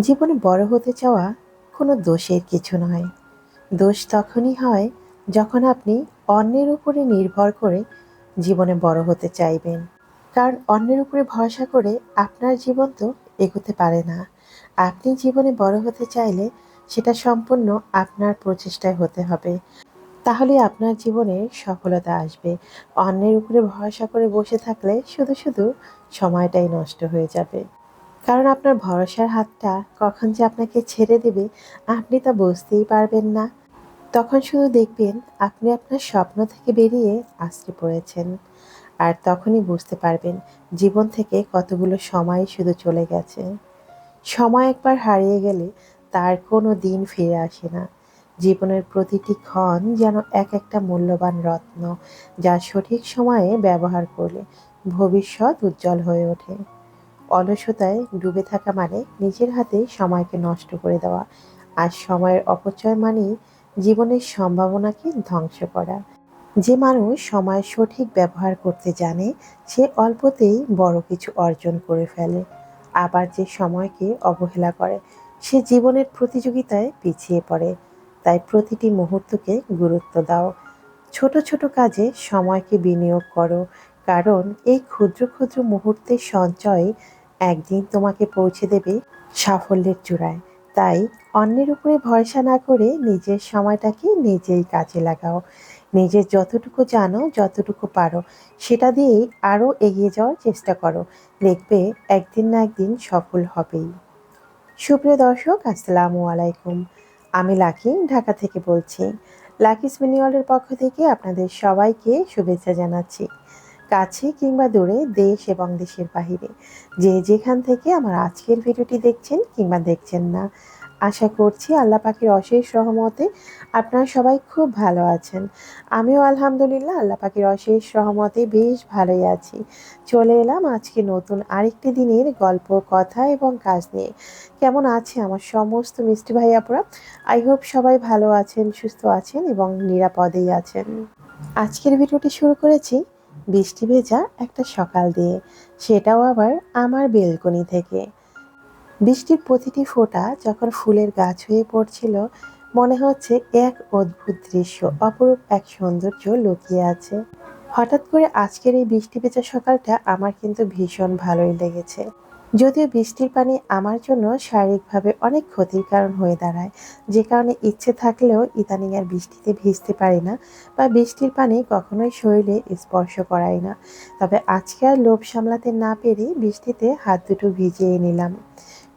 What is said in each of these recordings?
জীবনে বড় হতে চাওয়া কোনো দোষের কিছু নয়। দোষ তখনই হয় যখন আপনি অন্যের উপরে নির্ভর করে জীবনে বড় হতে চাইবেন। কারণ অন্যের উপরে ভরসা করে আপনার জীবন তো এগোতে পারে না। আপনি জীবনে বড় হতে চাইলে সেটা সম্পূর্ণ আপনার প্রচেষ্টায় হতে হবে। তাহলে আপনার জীবনে সফলতা আসবে। অন্যের উপরে ভরসা করে বসে থাকলে শুধু শুধু সময়টাই নষ্ট হয়ে যাবে। কারণ আপনার ভরসার হাতটা কখন যে আপনাকে ছেড়ে দেবে, আপনি তা বুঝতেই পারবেন না। তখন শুধু দেখবেন আপনি আপনার স্বপ্ন থেকে বেরিয়ে আশ্রে পড়েছেন। আর তখনই বুঝতে পারবেন জীবন থেকে কতগুলো সময় শুধু চলে গেছে। সময় একবার হারিয়ে গেলে তার কোনো দিন ফিরে আসে না। জীবনের প্রতিটি ক্ষণ যেন এক একটা মূল্যবান রত্ন যা সঠিক সময়ে ব্যবহার করলে ভবিষ্যৎ উজ্জ্বল হয়ে ওঠে। অলসতায় ডুবে থাকা মানে নিজের হাতে সময়কে নষ্ট করে দেওয়া আর সময়ের অপচয় মানেই জীবনের সম্ভাবনাকে ধ্বংস করা। যে মানুষ সময় সঠিক ব্যবহার করতে জানে, সে অল্পতেই বড় কিছু অর্জন করে ফেলে। আবার যে সময়কে অবহেলা করে, সে জীবনের প্রতিযোগিতায় পিছিয়ে পড়ে। তাই প্রতিটি মুহূর্তকে গুরুত্ব দাও। ছোট ছোট কাজে সময়কে বিনিয়োগ করো, কারণ এই ক্ষুদ্র ক্ষুদ্র মুহূর্তের সঞ্চয় একদিন তোমাকে পৌঁছে দেবে সাফল্যের চূড়ায়। তাই অন্যের উপরে ভরসা না করে নিজের সময়টাকে নিজেই কাজে লাগাও। নিজের যতটুকু জানো, যতটুকু পারো, সেটা দিয়েই আরও এগিয়ে যাওয়ার চেষ্টা করো। দেখবে একদিন না একদিন সফল হবেই। সুপ্রিয় দর্শক, আসসালামু আলাইকুম। আমি লাকি, ঢাকা থেকে বলছি। লাকি স্পিনিওয়ালের পক্ষ থেকে আপনাদের সবাইকে শুভেচ্ছা জানাচ্ছি। কাছে কিংবা দূরে দেশ এবং দেশের বাহিরে। যে যেখান থেকে আমার আজকের ভিডিওটি দেখছেন কিংবা দেখছেন না, আশা করছি আল্লাহ পাখির অশেষ সহমতে আপনারা সবাই খুব ভালো আছেন। আমিও আলহামদুলিল্লাহ আল্লাহ পাখির অশেষ সহমতে বেশ ভালোই আছি। চলে এলাম আজকে নতুন আরেকটি দিনের গল্প, কথা এবং কাজ নিয়ে। কেমন আছে আমার সমস্ত মিষ্টি ভাইয়াপুরা আই হোপ সবাই ভালো আছেন, সুস্থ আছেন এবং নিরাপদেই আছেন। আজকের ভিডিওটি শুরু করেছি বৃষ্টি ভেজা একটা সকাল দিয়ে, সেটাও আবার আমার বেলকনি থেকে। বৃষ্টির প্রতিটি ফোঁটা যখন ফুলের গাছ হয়ে পড়ছিল, মনে হচ্ছে এক অদ্ভুত দৃশ্য, অপরূপ এক সৌন্দর্য লুকিয়ে আছে। হঠাৎ করে আজকের এই বৃষ্টি ভেজা সকালটা আমার কিন্তু ভীষণ ভালোই লেগেছে। যদিও বৃষ্টির পানি আমার জন্য শারীরিকভাবে অনেক ক্ষতির কারণ হয়ে দাঁড়ায়, যে কারণে ইচ্ছে থাকলেও ইদানিং আর বৃষ্টিতে ভিজতে পারি না বা বৃষ্টির পানি কখনোই শরীরে স্পর্শ করাই না। তবে আজকে আর লোভ সামলাতে না পেরে বৃষ্টিতে হাত দুটো ভিজিয়ে নিলাম।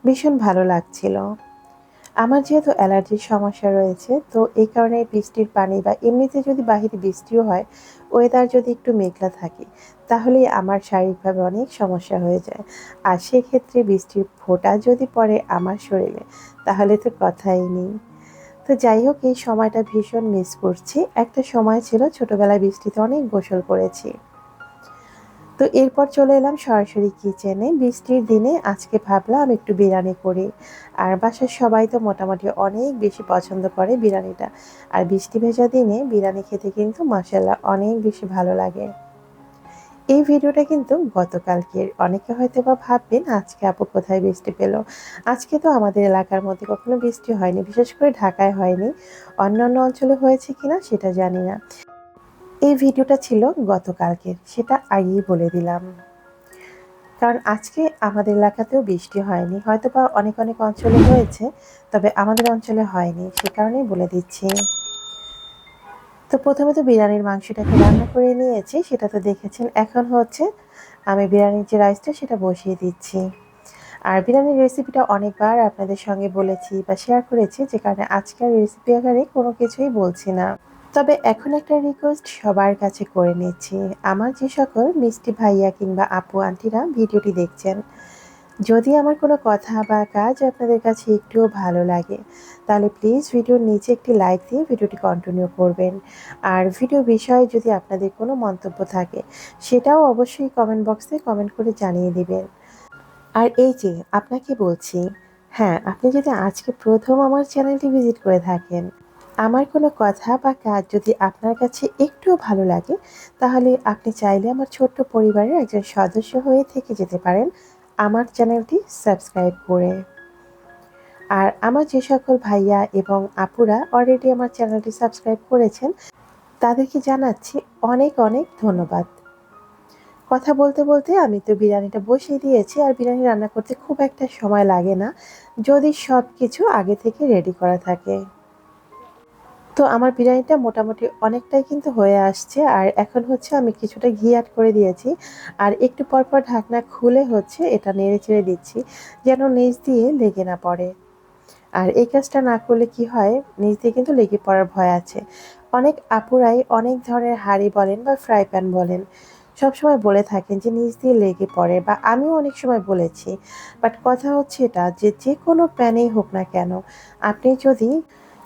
ভীষণ ভালো লাগছিল। আমার যেহেতু অ্যালার্জির সমস্যা রয়েছে, তো এই কারণে বৃষ্টির পানি বা এমনিতে যদি বাহিরে বৃষ্টিও হয় ওয়েদার যদি একটু মেঘলা থাকে, তাহলে আমার শারীরিকভাবে অনেক সমস্যা হয়ে যায়। আর সেক্ষেত্রে বৃষ্টির ফোঁটা যদি পড়ে আমার শরীরে, তাহলে তো কথাই নেই। তো যাই হোক, এই সময়টা ভীষণ মিস করছি। একটা সময় ছিল, ছোটোবেলায় বৃষ্টিতে অনেক গোসল করেছি। তো এরপর চলে এলাম সরাসরি কিচেনে বৃষ্টির দিনে আজকে ভাবলাম একটু বিরিয়ানি করি। আর বাসার সবাই তো মোটামুটি অনেক বেশি পছন্দ করে বিরিয়ানিটা। আর বৃষ্টি ভেজা দিনে বিরিয়ানি খেতে কিন্তু মশলা অনেক বেশি ভালো লাগে। এই ভিডিওটা কিন্তু গতকালকের। অনেকে হয়তো বা ভাববেন, আজকে আপু কোথায় বৃষ্টি পেল? আজকে তো আমাদের এলাকার মধ্যে কখনো বৃষ্টি হয়নি, বিশেষ করে ঢাকায় হয়নি। অন্য অন্য অঞ্চলে হয়েছে কিনা সেটা জানি না। এই ভিডিওটা ছিল গতকালকের, সেটা আগেই বলে দিলাম। কারণ আজকে আমাদের এলাকাতেও বৃষ্টি হয়নি হয়তো বা অনেক অনেক অঞ্চলে হয়েছে, তবে আমাদের অঞ্চলে হয়নি, সে কারণেই বলে দিচ্ছি। তো প্রথমে তো বিরিয়ানির মাংসটাকে রান্না করে নিয়েছি, সেটা তো দেখেছেন, এখন হচ্ছে আমি বিরিয়ানির যে রাইসটা সেটা বসিয়ে দিচ্ছি। আর বিরিয়ানির রেসিপিটা অনেকবার আপনাদের সঙ্গে বলেছি বা শেয়ার করেছি, যে কারণে আজকের রেসিপি আকারে কোনো কিছুই বলছি না। তবে এখন একটা রিকোয়েস্ট সবার কাছে করে নিচ্ছি। আমার যে সকল মিষ্টি ভাইয়া কিংবা আপু আন্টিরা ভিডিওটি দেখছেন, যদি আমার কোনো কথা বা কাজ আপনাদের কাছে একটুও ভালো লাগে, তাহলে প্লিজ ভিডিওর নিচে একটি লাইক দিয়ে ভিডিওটি কন্টিনিউ করবেন। আর ভিডিও বিষয়ে যদি আপনাদের কোনো মন্তব্য থাকে, সেটাও অবশ্যই কমেন্ট বক্সে কমেন্ট করে জানিয়ে দিবেন। আর এই যে, আপনাকে বলছি হ্যাঁ আপনি যদি আজকে প্রথম আমার চ্যানেলটি ভিজিট করে থাকেন আমার কোনো কথা বা কাজ যদি আপনার কাছে একটুও ভালো লাগে, তাহলে আপনি চাইলে আমার ছোট্ট পরিবারের একজন সদস্য হয়ে থেকে যেতে পারেন আমার চ্যানেলটি সাবস্ক্রাইব করে। আর আমার যে সকল ভাইয়া এবং আপুরা অলরেডি আমার চ্যানেলটি সাবস্ক্রাইব করেছেন, তাদেরকে জানাচ্ছি অনেক অনেক ধন্যবাদ। কথা বলতে বলতে আমি তো বিরিয়ানিটা বসিয়ে দিয়েছি, আর বিরিয়ানি রান্না করতে খুব একটা সময় লাগে না, যদি সব কিছু আগে থেকে রেডি করা থাকে। তো আমার বিরিয়ানিটা মোটামুটি অনেকটাই কিন্তু হয়ে আসছে, আর এখন হচ্ছে আমি কিছুটা ঘি অ্যাড করে দিয়েছি। আর একটু পর পর ঢাকনা খুলে হচ্ছে এটা নেড়ে চেড়ে দিচ্ছি, যেন নিচ দিয়ে লেগে না পড়ে। আর এই কাজটা না করলে কি হয়? নিচ দিয়ে কিন্তু লেগে পড়ার ভয় আছে। অনেক আপুরাই অনেক ধরনের হাঁড়ি বলেন বা ফ্রাই প্যান বলেন, সবসময় বলে থাকেন যে নিচ দিয়ে লেগে পড়ে, বা আমিও অনেক সময় বলেছি। বাট কথা হচ্ছে এটা যে যে কোনো প্যানেই হোক না কেন, আপনি যদি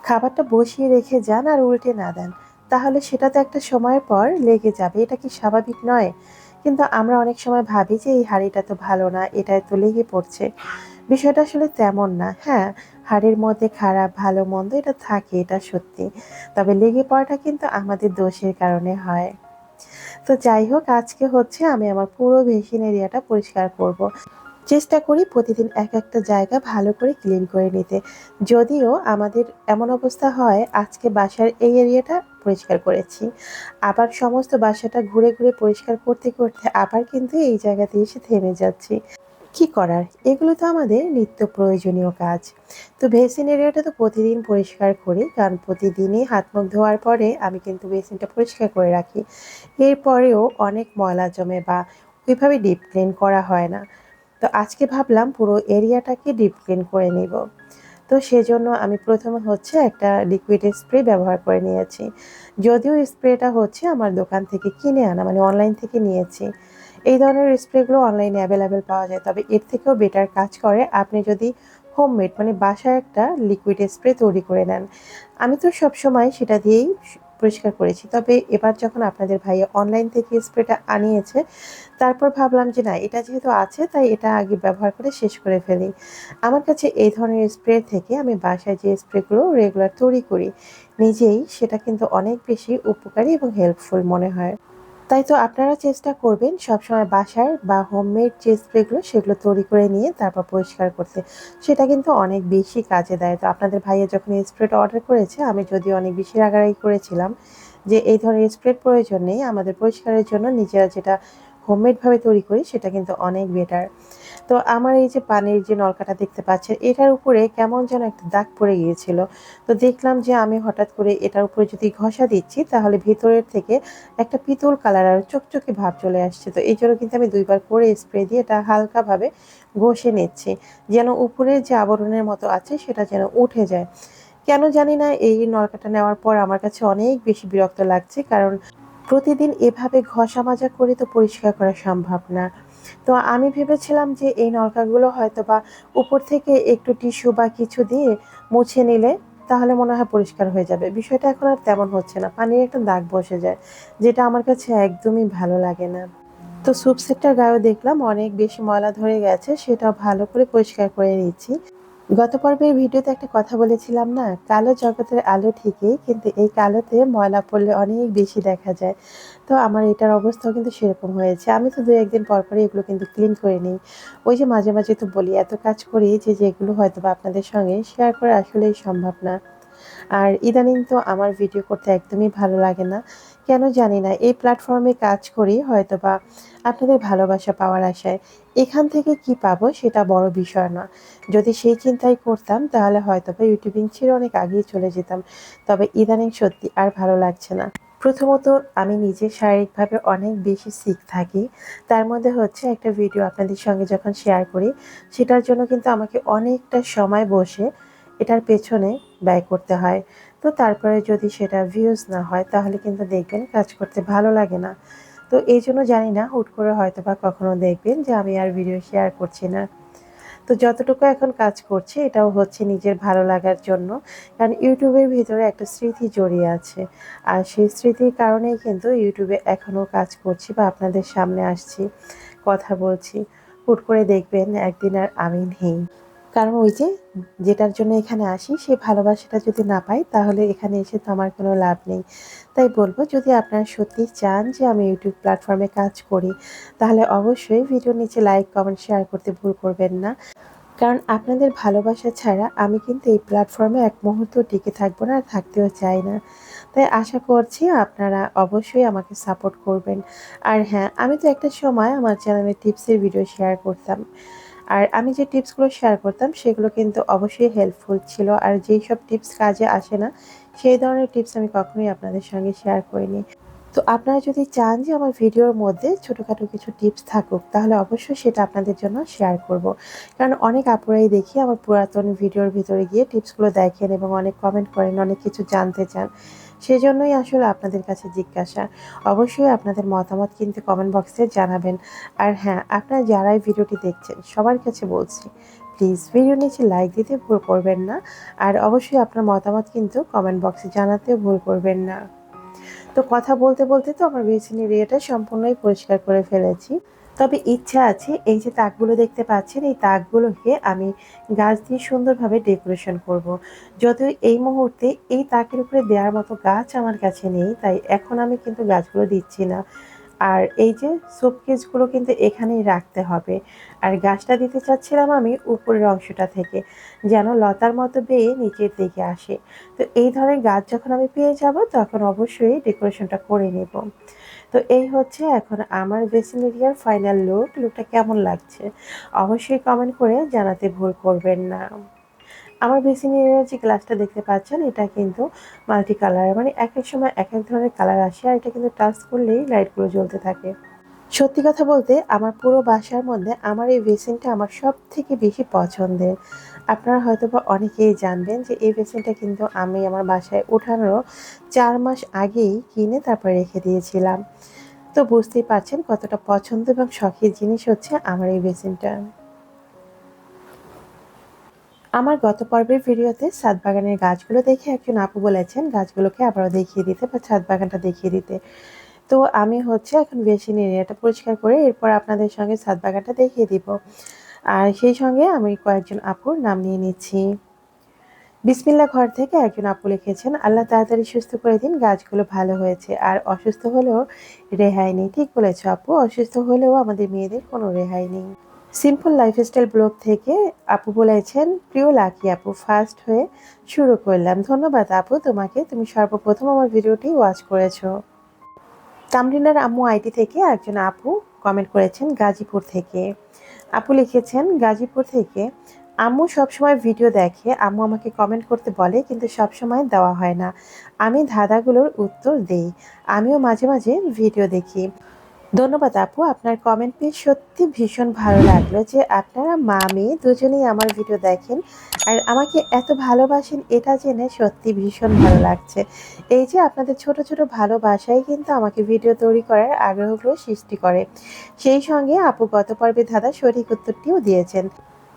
খাবারটা বসিয়ে রেখে যান আর উল্টে না দেন। তাহলে সেটা তো একটা সময়ের পর লেগে যাবে। এটা কি স্বাভাবিক নয়? কিন্তু আমরা অনেক সময় ভাবি যে এই হাঁড়িটা তো ভালো না এটা তো লেগে পড়ছে। বিষয়টা আসলে তেমন না। হ্যাঁ হাড়ের মধ্যে খারাপ, ভালো, মন্দ এটা থাকে, এটা সত্যি। তবে লেগে পড়াটা কিন্তু আমাদের দোষের কারণে হয়। তো যাই হোক, আজকে হচ্ছে আমি আমার পুরো ভেসিন এরিয়াটা পরিষ্কার করব। চেষ্টা করি প্রতিদিন এক একটা জায়গা ভালো করে ক্লিন করে নিতে। যদিও আমাদের এমন অবস্থা হয়, আজকে বাসার এই এরিয়াটা পরিষ্কার করেছি। আবার সমস্ত বাসাটা ঘুরে ঘুরে পরিষ্কার করতে করতে আবার কিন্তু এই জায়গাতে এসে থেমে যাচ্ছি। কি করার? এগুলো তো আমাদের নিত্য প্রয়োজনীয় কাজ। তো বেসিন এরিয়াটা তো প্রতিদিন পরিষ্কার করি, কারণ প্রতিদিনই হাত মুখ ধোয়ার পরে আমি কিন্তু বেসিনটা পরিষ্কার করে রাখি। এরপরেও অনেক ময়লা জমে বা ওইভাবে ডিপ ক্লিন করা হয় না। তো আজকে ভাবলাম পুরো এরিয়াটাকে ডিপ ক্লিন করে নিব। তো সেজন্য আমি প্রথমে হচ্ছে একটা লিকুইড স্প্রে ব্যবহার করে নিয়েছি। যদিও স্প্রেটা হচ্ছে আমার দোকান থেকে কিনে আনা মানে অনলাইন থেকে নিয়েছি। এই ধরনের স্প্রেগুলো অনলাইনে অ্যাভেলেবেল পাওয়া যায়, তবে এর থেকেও বেটার কাজ করে আপনি যদি হোমমেড মানে বাসায় একটা লিকুইড স্প্রে তৈরি করে নেন। আমি তো সবসময় সেটা দিয়েই পরিষ্কার করেছি। তবে এবার যখন আপনাদের ভাইয়া অনলাইন থেকে স্প্রেটা আনিয়েছে, তারপর ভাবলাম যে না, এটা যেহেতু আছে, তাই এটা আগে ব্যবহার করে শেষ করে ফেলি। আমার কাছে এই ধরনের স্প্রে থেকে আমি বাসায় যে স্প্রেগুলো রেগুলার তৈরি করি, নিজেই সেটা কিন্তু অনেক বেশি উপকারী এবং হেল্পফুল মনে হয়। তাই তো আপনারা চেষ্টা করবেন সবসময় বাসার বা হোমমেড যে স্প্রেগুলো সেগুলো তৈরি করে নিয়ে তারপর পরিষ্কার করতে। সেটা কিন্তু অনেক বেশি কাজে দেয়। তো আপনাদের ভাইয়া যখন এই স্প্রেটা অর্ডার করেছে, আমি যদি অনেক বেশি রাগারাগি করেছিলাম যে এই ধরনের স্প্রেড প্রয়োজন নেই। আমাদের পরিষ্কারের জন্য নিজেরা যেটা হোমমেডভাবে তৈরি করি, সেটা কিন্তু অনেক বেটার তো আমার এই যে পানির যে নলকাটা দেখতে পাচ্ছেন, এটার উপরে কেমন যেন একটা দাগ পড়ে গিয়েছিল। তো দেখলাম যে আমি হঠাৎ করে এটার উপরে যদি ঘষা দিচ্ছি, তাহলে ভিতরের থেকে একটা পিতল কালার আর চকচকে ভাব চলে আসছে। তো এই জন্য কিন্তু আমি দুইবার করে স্প্রে দিয়ে এটা হালকাভাবে ঘষে নিচ্ছি, যেন উপরের যে আবরণের মতো আছে, সেটা যেন উঠে যায়। কেন জানি না, এই নলকাটা নেওয়ার পর আমার কাছে অনেক বেশি বিরক্ত লাগছে, কারণ প্রতিদিন এভাবে ঘষা মাজা করে তো পরিষ্কার করা সম্ভব না। তো আমি ভেবেছিলাম যে এই নলকাগুলো হয়তো বা উপর থেকে একটু টিস্যু বা কিছু দিয়ে মুছে নিলে তাহলে মনে হয় পরিষ্কার হয়ে যাবে। বিষয়টা এখন আর তেমন হচ্ছে না। পানির একটা দাগ বসে যায়, যেটা আমার কাছে একদমই ভালো লাগে না। তো স্যুপ সেটটার গায়েও দেখলাম অনেক বেশি ময়লা ধরে গেছে সেটা ভালো করে পরিষ্কার করে নিচ্ছি। গত পর্বের ভিডিওতে একটা কথা বলেছিলাম না? কালো জগতের আলো ঠিকই, কিন্তু এই কালোতে ময়লা পড়লে অনেক বেশি দেখা যায়। তো আমার এটার অবস্থাও কিন্তু সেরকম হয়েছে। আমি তো দু একদিন পর পরে এগুলো কিন্তু ক্লিন করে নিই। ওই যে মাঝে মাঝে তো বলি, এত কাজ করি যে যেগুলো হয়তো বা আপনাদের সঙ্গে শেয়ার করা আসলেই সম্ভব না। আর ইদানিং তো আমার ভিডিও করতে একদমই ভালো লাগে না। কেন জানি না, এই প্ল্যাটফর্মে কাজ করি হয়তো বা আপনাদের ভালোবাসা পাওয়ার আশায়। এখান থেকে কি পাবো সেটা বড় বিষয় না। যদি সেই চিন্তাই করতাম, তাহলে হয়তো বা ইউটিউবিং ছেড়ে অনেক আগেই চলে যেতাম। তবে ইদানিং সত্যি আর ভালো লাগছে না। প্রথমত, আমি নিজে শারীরিকভাবে অনেক বেশি সিক থাকি। তার মধ্যে হচ্ছে একটা ভিডিও আপনাদের সঙ্গে যখন শেয়ার করি, সেটার জন্য কিন্তু আমাকে অনেকটা সময় বসে এটার পেছনে ব্যয় করতে হয়। তো তারপরে যদি সেটা ভিউজ না হয়, তাহলে কিন্তু দেখবেন কাজ করতে ভালো লাগে না। তো এই জন্য জানি না, হুট করে হয়তো বা কখনো দেখবেন যে আমি আর ভিডিও শেয়ার করছি না। তো যতটুকু এখন কাজ করছি, এটাও হচ্ছে নিজের ভালো লাগার জন্য। কারণ ইউটিউবের ভিতরে একটা স্মৃতি জড়িয়ে আছে। আর সেই স্মৃতির কারণেই কিন্তু ইউটিউবে এখনও কাজ করছি বা আপনাদের সামনে আসছি, কথা বলছি। হুট করে দেখবেন একদিন আর আমি নেই। কারণ ওই যে যেটার জন্য এখানে আসি, সে ভালোবাসাটা যদি না পাই তাহলে এখানে এসে তো আমার কোনো লাভ নেই। তাই বলব, যদি আপনারা সত্যি চান যে আমি ইউটিউব প্ল্যাটফর্মে কাজ করি, তাহলে অবশ্যই ভিডিওর নিচে লাইক কমেন্ট শেয়ার করতে ভুল করবেন না। কারণ আপনাদের ভালোবাসা ছাড়া আমি কিন্তু এই প্ল্যাটফর্মে এক মুহূর্ত টিকে থাকব না আর থাকতেও চাই না। তাই আশা করছি আপনারা অবশ্যই আমাকে সাপোর্ট করবেন। আর হ্যাঁ আমি তো একটা সময় আমার চ্যানেলে টিপসের ভিডিও শেয়ার করতাম। আর আমি যে টিপসগুলো শেয়ার করতাম, সেগুলো কিন্তু অবশ্যই হেল্পফুল ছিল। আর যেই সব টিপস কাজে আসে না, সেই ধরনের টিপস আমি কখনোই আপনাদের সঙ্গে শেয়ার করিনি। তো আপনারা যদি চান যে আমার ভিডিওর মধ্যে ছোটোখাটো কিছু টিপস থাকুক, তাহলে অবশ্যই সেটা আপনাদের জন্য শেয়ার করব। কারণ অনেক আপুরাই দেখি আমার পুরাতন ভিডিওর ভিতরে গিয়ে টিপসগুলো দেখেন এবং অনেক কমেন্ট করেন, অনেক কিছু জানতে চান। সেজন্যই আসলে আপনাদের কাছে জিজ্ঞাসা। অবশ্যই আপনাদের মতামত কিন্তু কমেন্ট বক্সে জানাবেন। আর হ্যাঁ আপনারা যারাই ভিডিওটি দেখছেন, সবার কাছে বলছি প্লিজ ভিডিও নিচে লাইক দিতে ভুল করবেন না। আর অবশ্যই আপনার মতামত কিন্তু কমেন্ট বক্সে জানাতেও ভুল করবেন না। তো কথা বলতে বলতে তো আমার বেসিন এরিয়াটা সম্পূর্ণই পরিষ্কার করে ফেলেছি। তবে ইচ্ছা আছে এই যে তাকগুলো দেখতে পাচ্ছেন, এই তাকগুলোকে আমি গাছ দিয়ে সুন্দরভাবে ডেকোরেশন করব। যদিও এই মুহূর্তে এই তাকের উপরে দেওয়ার মতো গাছ আমার কাছে নেই, তাই এখন আমি কিন্তু গাছগুলো দিচ্ছি না আর এই যে শোকেসগুলো কিন্তু এখানেই রাখতে হবে। আর গাছটা দিতে চাচ্ছিলাম আমি উপরের অংশটা থেকে, যেন লতার মতো বেয়ে নিচের দিকে আসে। তো এই ধরনের গাছ যখন আমি পেয়ে যাব, তখন অবশ্যই ডেকোরেশনটা করে নেব। তো এই হচ্ছে এখন আমার বেসিন এরিয়ার ফাইনাল লুক। লুকটা কেমন লাগছে? অবশ্যই কমেন্ট করে জানাতে ভুল করবেন না। আমার বেসিন এরিয়ার যে গ্লাসটা দেখতে পাচ্ছেন, এটা কিন্তু মাল্টি কালার মানে এক এক সময় এক এক ধরনের কালার আসে আর এটা কিন্তু টাচ করলেই লাইটগুলো জ্বলতে থাকে। সত্যি কথা বলতে, আমার পুরো বাসার মধ্যে আমার এই বেসিনটা আমার সব থেকে বেশি পছন্দের। আপনারা হয়তো বা অনেকেই জানবেন যে এই বেসিনটা কিন্তু আমি আমার বাসায় ওঠানোর চার মাস আগেই কিনে তারপর রেখে দিয়েছিলাম। তো বুঝতেই পারছেন কতটা পছন্দ এবং শখের জিনিস হচ্ছে আমার এই বেসিনটা। আমার গত পর্বের ভিডিওতে ছাদ বাগানের গাছগুলো দেখে একজন আপু বলেছেন, গাছগুলোকে আবারও দেখিয়ে দিতে বা ছাদ বাগানটা দেখিয়ে দিতে। তো আমি হচ্ছে এখন বেশি এরিয়াটা পরিষ্কার করে এরপর আপনাদের সঙ্গে ছাদ বাগানটা দেখিয়ে দিব। আর সেই সঙ্গে আমি কয়েকজন আপুর নাম নিয়ে নিচ্ছি। বিসমিল্লা ঘর থেকে একজন আপু লিখেছেন, আল্লাহ তাড়াতাড়ি সুস্থ করে দিন, গাছগুলো ভালো হয়েছে। আর অসুস্থ হলেও রেহাই নেই। ঠিক বলেছ আপু, অসুস্থ হলেও আমাদের মেয়েদের কোনো রেহাই নেই। সিম্পল লাইফস্টাইল ব্লগ থেকে আপু বলেছেন, প্রিয় লাকি আপু ফার্স্ট হয়ে শুরু করলাম। ধন্যবাদ আপু তোমাকে। তুমি সর্বপ্রথম আমার ভিডিওটি ওয়াচ করেছ। তামরিনার আম্মু আইডি থেকে একজন আপু কমেন্ট করেছেন গাজীপুর থেকে। আপু লিখেছেন, গাজীপুর থেকে আম্মু সবসময় ভিডিও দেখে। আম্মু আমাকে কমেন্ট করতে বলে, কিন্তু সবসময় দেওয়া হয় না। আমি ধাঁধাগুলোর উত্তর দেই। আমিও মাঝে মাঝে ভিডিও দেখি। ধন্যবাদ আপু, আপনার কমেন্ট পেয়ে সত্যি ভীষণ ভালো লাগল যে আপনারা মা, মেয়ে দুজনেই আমার ভিডিও দেখেন আর আমাকে এত ভালোবাসেন এটা জেনে সত্যি ভীষণ ভালো লাগছে। এই যে আপনাদের ছোট ছোট ভালোবাসাই কিন্তু আমাকে ভিডিও তৈরি করার আগ্রহগুলো সৃষ্টি করে। সেই সঙ্গে আপু গত পর্বে ধাঁধা সঠিক উত্তরটিও দিয়েছেন।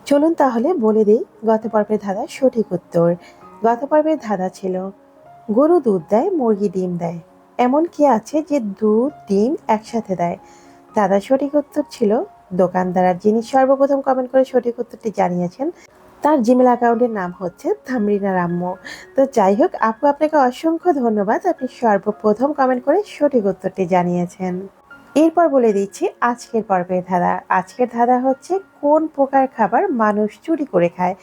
চলুন তাহলে বলে দিই গত পর্বের ধাঁধা সঠিক উত্তর। গত পর্বের ধাঁধা ছিল, গরু দুধ দেয়, মুরগি ডিম দেয়। এমন কি আছে যে দুধ ডিম একসাথে দেয়? দাদা সঠিক উত্তর ছিল, দোকানদার যিনি সর্বপ্রথম কমেন্ট করে সঠিক উত্তরটি জানিয়েছেন, তার জিমেল অ্যাকাউন্টের নাম হচ্ছে থামরিনা রাম্য। তো যাই হোক, আপু আপনাকে অসংখ্য ধন্যবাদ, আপনি সর্বপ্রথম কমেন্ট করে সঠিক উত্তরটি জানিয়েছেন। এরপর বলে দিচ্ছি আজকের পর্বের ধাঁধা আজকের ধাঁধা হচ্ছে কোন প্রকার খাবার মানুষ চুরি করে খায়?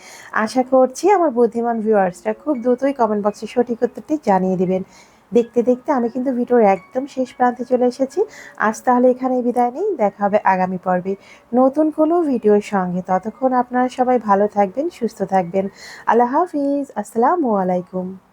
আশা করছি আমার বুদ্ধিমান ভিউয়ার্সরা খুব দ্রুতই কমেন্ট বক্সে সঠিক উত্তরটি জানিয়ে দিবেন। দেখতে দেখতে আমি কিন্তু ভিডিওর একদম শেষ প্রান্তে চলে এসেছি। আজ তাহলে এখানেই বিদায় নেই, দেখা হবে আগামী পর্বে নতুন কোনো ভিডিওর সঙ্গে। ততক্ষণ আপনারা সবাই ভালো থাকবেন, সুস্থ থাকবেন। আল্লাহ হাফিজ, আসসালামু আলাইকুম।